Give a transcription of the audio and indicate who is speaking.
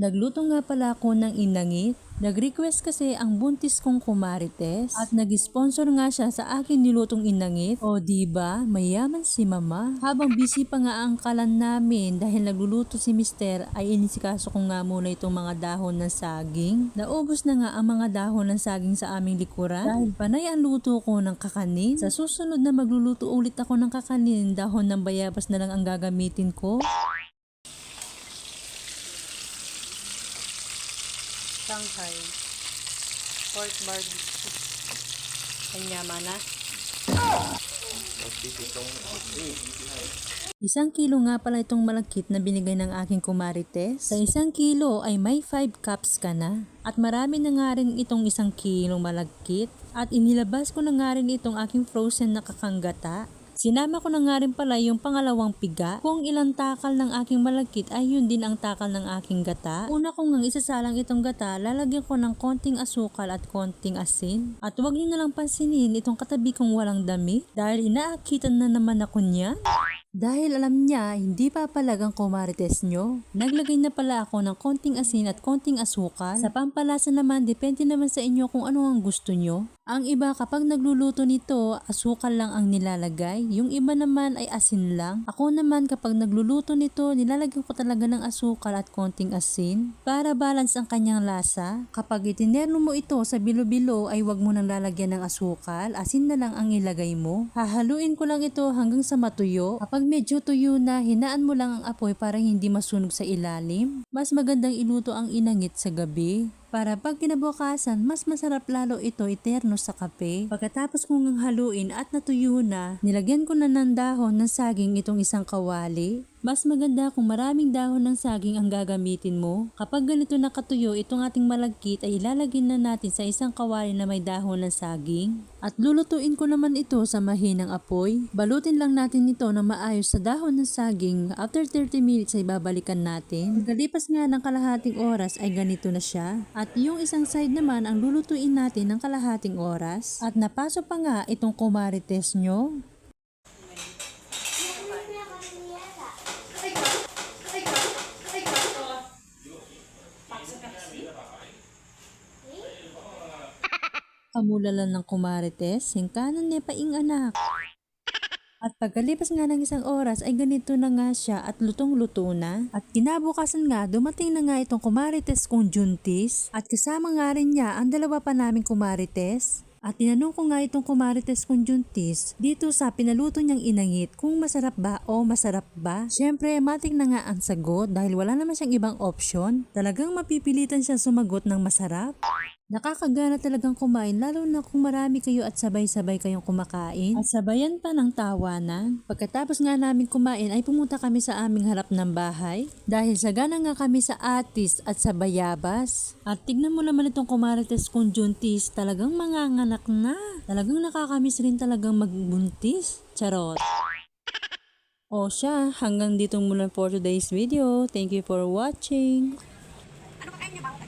Speaker 1: Nagluto nga pala ako ng inangit. Nag-request kasi ang buntis kong kumarites at nag-sponsor nga siya sa akin nilutong inangit. O di ba mayaman si mama. Habang busy pa nga ang kalan namin dahil nagluluto si mister ay inisikaso ko nga muna itong mga dahon ng saging. Naubos na nga ang mga dahon ng saging sa aming likuran dahil panay ang luto ko ng kakanin. Sa susunod na magluluto ulit ako ng kakanin, dahon ng bayabas na lang ang gagamitin ko.
Speaker 2: Shanghai pork barbecue. Kanya mana.
Speaker 1: Isang kilo nga pala itong malagkit na binigay ng aking kumarites. Sa isang kilo ay may 5 cups ka na. At marami na nga rin itong isang kilong malagkit. At inilabas ko na nga rin itong aking frozen na kakanggata. Sinama ko na nga rin pala yung pangalawang piga. Kung ilang takal ng aking malagkit ay yun din ang takal ng aking gata. Una ko ngang isasalang itong gata, lalagyan ko ng konting asukal at konting asin. At huwag niyo na lang pansinin itong katabi kong walang dami dahil inaakitan na naman ako niya. Dahil alam niya, hindi papalag ang kumarites nyo. Naglagay na pala ako ng konting asin at konting asukal. Sa pampalasa naman, depende naman sa inyo kung ano ang gusto nyo. Ang iba kapag nagluluto nito, asukal lang ang nilalagay. Yung iba naman ay asin lang. Ako naman kapag nagluluto nito, nilalagyan ko talaga ng asukal at konting asin para balance ang kanyang lasa. Kapag itinerno mo ito sa bilo-bilo ay wag mo nang lalagyan ng asukal, asin na lang ang ilagay mo. Hahaluin ko lang ito hanggang sa matuyo. Kapag medyo tuyo na, hinaan mo lang ang apoy para hindi masunog sa ilalim. Mas magandang iluto ang inangit sa gabi. Para pag kinabukasan, mas masarap lalo ito iterno sa kape. Pagkatapos kong haluin at natuyo na, nilagyan ko na ng dahon ng saging itong isang kawali. Mas maganda kung maraming dahon ng saging ang gagamitin mo. Kapag ganito nakatuyo, itong ating malagkit ay ilalagay na natin sa isang kawali na may dahon ng saging. At lulutuin ko naman ito sa mahinang apoy. Balutin lang natin ito na maayos sa dahon ng saging. After 30 minutes ay babalikan natin. Pagkalipas nga ng kalahating oras ay ganito na siya. At yung isang side naman ang lulutuin natin ng kalahating oras. At napasok pa nga itong kumarites nyo. Kamulalan ng kumarites, hingkanan niya paing anak. At pagkalipas nga ng isang oras ay ganito na nga siya at lutong-luto na. At kinabukasan nga dumating na nga itong kumarites kong juntis at kasama nga rin niya ang dalawa pa naming kumarites. At tinanong ko nga itong kumarites kong juntis dito sa pinaluto niyang inangit kung masarap ba o masarap ba. Siyempre matik na nga ang sagot dahil wala naman siyang ibang option. Talagang mapipilitan siya sumagot ng masarap. Nakakagana talagang kumain lalo na kung marami kayo at sabay-sabay kayong kumakain. At sabayan pa ng tawanan. Pagkatapos nga namin kumain ay pumunta kami sa aming harap ng bahay. Dahil sagana nga kami sa atis at sa bayabas. At tignan mo naman itong kumarites kong juntis, talagang manganganak na. Talagang nakakamiss rin talagang magbuntis. Charot. O siya, hanggang dito muna for today's video. Thank you for watching.
Speaker 2: Ano kakain niyo ba?